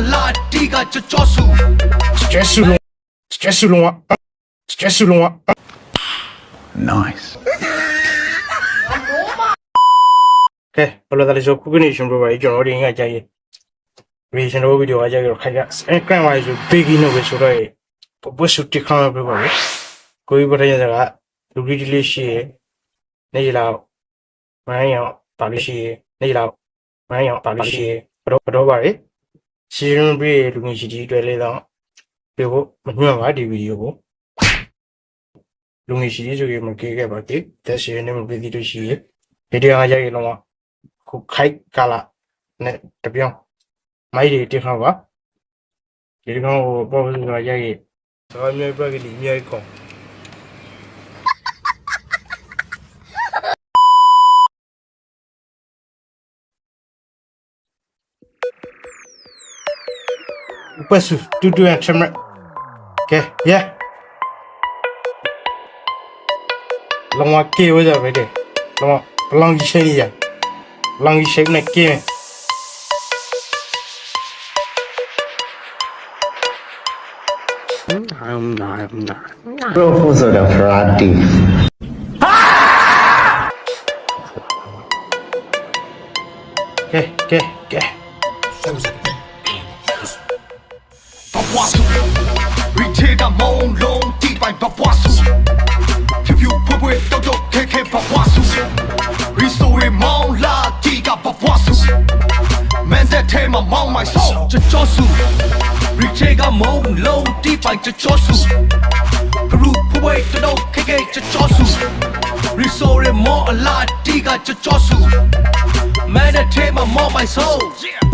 အလားတီကကြောကြောဆူ stress လုံး stress လုံး stress လုံး nice ကဲဘလို့တယ်ဆိုခုကနေရှင်ပြပါကျွန်တော်ဒီငါကြိုက်ရေး reaction ဗီဒီယိုအကြိုက်ရခိုင်က screen ဝိုင်းဆို big no ပဲဆိုတော့ပပစုတိခါပြပါလေကိုကြီးပထရစကလူကြီးတလေးရှိရနေလောက်မိုင်းရောက်ပါလို့ရှိရနေလောက်မိုင်းရောက်ပါလို့ရှိရဘတော့ဘတော့ပါလေ စီရင်ပြီးလူငယ်ရှိကြီးတွေ့လေတော့ပြဖို့မညွှန်ပါဒီဗီဒီယိုကိုလူငယ်ရှိကြီးဆိုရင်မကေးခဲ့ပါသေးတက်စီနေမပြီးသေးလို့ရှိရဗီဒီယိုအကြိုက်ရလုံးခုခိုက်ကာလာနဲ့တပြောင်းမိုက်တွေတင်ခါပါဒီကောင်ကိုပေါ်ပစရာရိုက်ရသောမြေဘက်ကလေးမြေကောင် ပတ်စုတူတူအချမကဲရလောကကေဝကြပဲတဲ့လောဘလောင်ကြီးရှိနေရ Lang shape này kia này. Proposal of Rati. Kê, kê, kê. ဘဘွားဆူရီထေကမုံလုံးတီပိုင်ဘဘွားဆူဖြူဖြူဖွယ်ဖွယ်တောက်တောက်ခဲခဲဘဘွားဆူရီဆိုရီမောင်လာတီကဘဘွားဆူမန်တဲ့ထဲမှာမောင်းမိုင်ဆောကြောကြောဆူရီထေကမုံလုံးတီပိုင်ကြောကြောဆူဖရူဖွယ်ဖွယ်တောက်ခဲခဲကြောကြောဆူရီဆိုရီမောင်လာတီကကြောကြောဆူမန်တဲ့ထဲမှာမောင်းမိုင်ဆော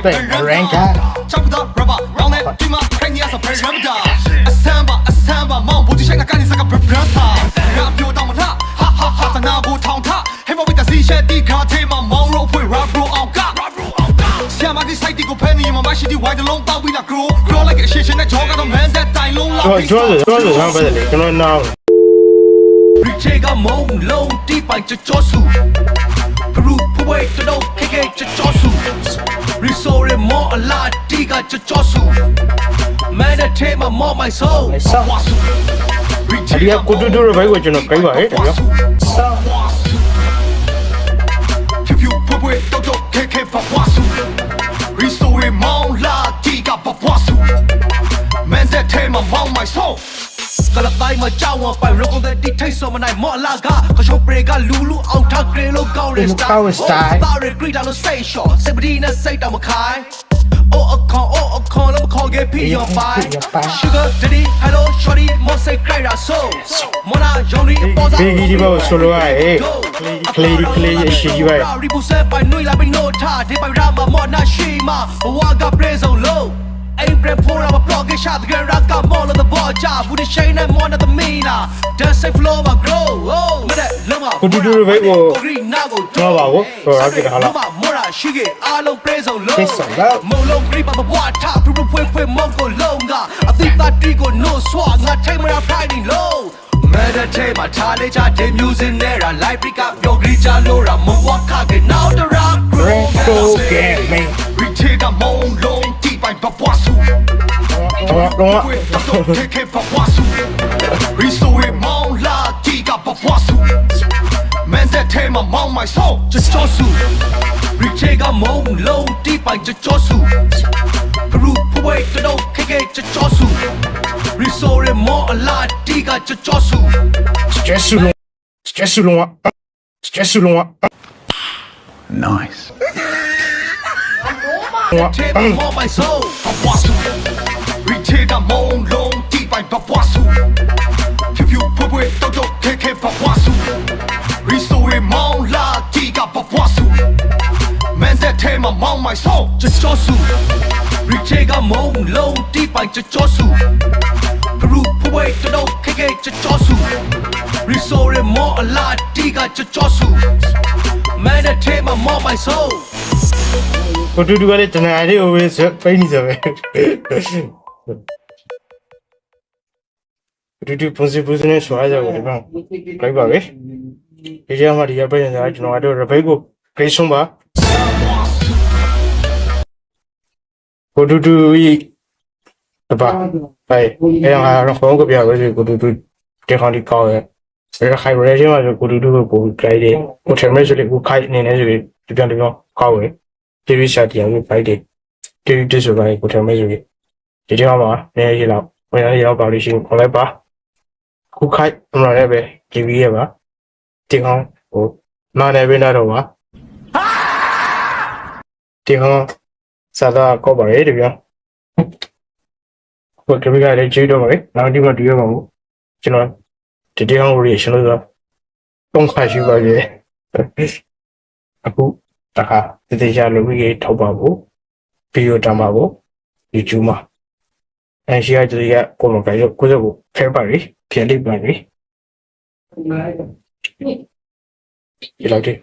备，Ranga。Reach a moon low deep by the Josu. Group away to no kick at the Josu. Resort မောအလာတီကကြောဆူ Man that take my mom my soul အဒီကကိုတူတူရဘိုက်ကိုကျွန်တော်ကြိုက်ပါရဲ့တပြောင်းဖြူဖြူဖွေးဖွေးတော့တော့ခေခေပပွားဆူ Resort မောင်လာတီကပပွားဆူ Man that take my mom my soul ကလတိုင်းမှာကြောက်ဝပိုင်ရောကုန်တဲ့တိထိတ်စောမနိုင်မော်လာကခရှုံးပရေကလူလူအောင်ထကရေလို့ကောင်းတဲ့ style တာရဂရီတာလို့စိတ်လျှော့စပဒီနဲ့စိတ်တော့မခိုင်း Oh a con oh a con လို့ခေါ်ခဲ့ပြီးရောပိုင် Sugar daddy hello shorty မော်စိတ်ကြိုက်တာ so မော်နာယောင်ဒီပေါ်စားဘေဂီဒီဘောဆိုလိုရရဲ့ကလေးကလေးရဲ့ရှိကြီးပဲရီပူဆက်ပိုင်နှွေလာပြီးနို့ထားဒီပိုင်ရမှာမော်နာရှိမှာဘဝက praise on low အိမ်ပြဖို့ရမ blog ရှာတကယ်ရကမော်လို့ the boy ချဘူးဒီရှိန်နဲ့မော်နာ the meana dance safe flow မှာ grow oh မတဲ့လုံးမကိုတူတူရဘိုက်ကိုနာကိုတော့ပါဘူးဟိုရကိတာဟာလားမော်ရာရှိကအားလုံး praise on low Praise on low မလုံးဂရိပါဘွားထားပြပြဖွေးဖွေးမော်ကိုလုံးကအသီးသားတီကို no swag ငါထိတ်မရ fighting low meditate မှာထားလေချတဲ့ music နဲ့ရာ live ကပြောကြကြလို့ရာမဝခခဲ့ now the rock Retro gaming Retake ကမုံလုံးတီပိုင်ဘဘွားဆူ တော့တော့ Take it ဘဘွားဆူ Resource မောင်လာတီကဘဘွားဆူ Man that take my mom my soul just ကြောဆူ Retake ကမုံလုံးတီပိုင်ကြောဆူ Peru ဖွေးတော့ခေခေကြောဆူ Resource မောအလာတီကကြောဆူ stress လုံး stress လုံး stress လုံး Nice. Take my mom my soul ချေတာမုံလုံးတိပိုင်ဘပွားစုဖြူဖြူပွေပွေတုတ်တုတ်ခဲခဲဘပွားစုရီဆိုရီမောင်းလာတိကဘပွားစုမန်သက်ထဲမှာမောင်းမိုက်ဆုံးချေချောစုရီချေကမုံလုံးတိပိုင်ချေချောစုဂရုပွေပွေတုတ်တုတ်ခဲခဲချေချောစုရီဆိုရီမောင်းအလာတိကချေချောစုမန်သက်ထဲမှာမောင်းမိုက်ဆုံးကိုတူတူကလည်းတနာရီ always ပိတ်နေကြပဲ တူတူပုံစံပုံစံနဲ့ဆွာကြတယ်ဒီကောင်လိုက်ပါပဲဒီကြောင်မှဒီရပြန်နေတာကျွန်တော်တို့ရဘိတ်ကိုဂိတ်ဆုံးပါကိုတူတူဤတပါဟဲ့အဲ့ဒါကတော့ခေါင်းကပြပဲကိုတူတူတေခေါန်ဒီကောက်ရဲ့အဲ့ဒါခိုင်ရဲချင်းမှာဆိုကိုတူတူကိုပို့ကြိုက်တယ်ကိုထမဲဆိုလေကိုခိုင်အနေနဲ့ဆိုလေဒီပြန်ဒီကောင်ကောက်ရဲ့တီဗီရှာတရားကိုဖိုက်တယ်တီဗီတစ်ဆိုပိုင်းကိုထမဲဆိုရင် ဒီကြောင်မှာနေရလောက်ဝင်ရရောက်ပါလို့ရှိရင်ခေါ်လိုက်ပါခုခိုက်အမှန်လည်းပဲတီဗီရဲ့ပါတင်အောင်ဟိုနားနေပဲနားတော့ပါတင်အောင်စာသာကောပါရဲ့တပြောဟိုတပီကလည်းကျေးတော့ပါလေနောက်ဒီမှာတူရပါဘူးကျွန်တော်ဒီတင်အောင်ရီရှင်လို့ဆိုတော့ခါရှိပါရဲ့အခုတခါတတိယလူကြီးကြီးထောက်ပါဖို့ဗီဒီယိုတောင်ပါဖို့ YouTube မှာ အဲရှိရတည်းကကိုလိုကရကိုစကိုဖဲပါရီပြန်လိပ်ပါရီဒီလောက်တည်း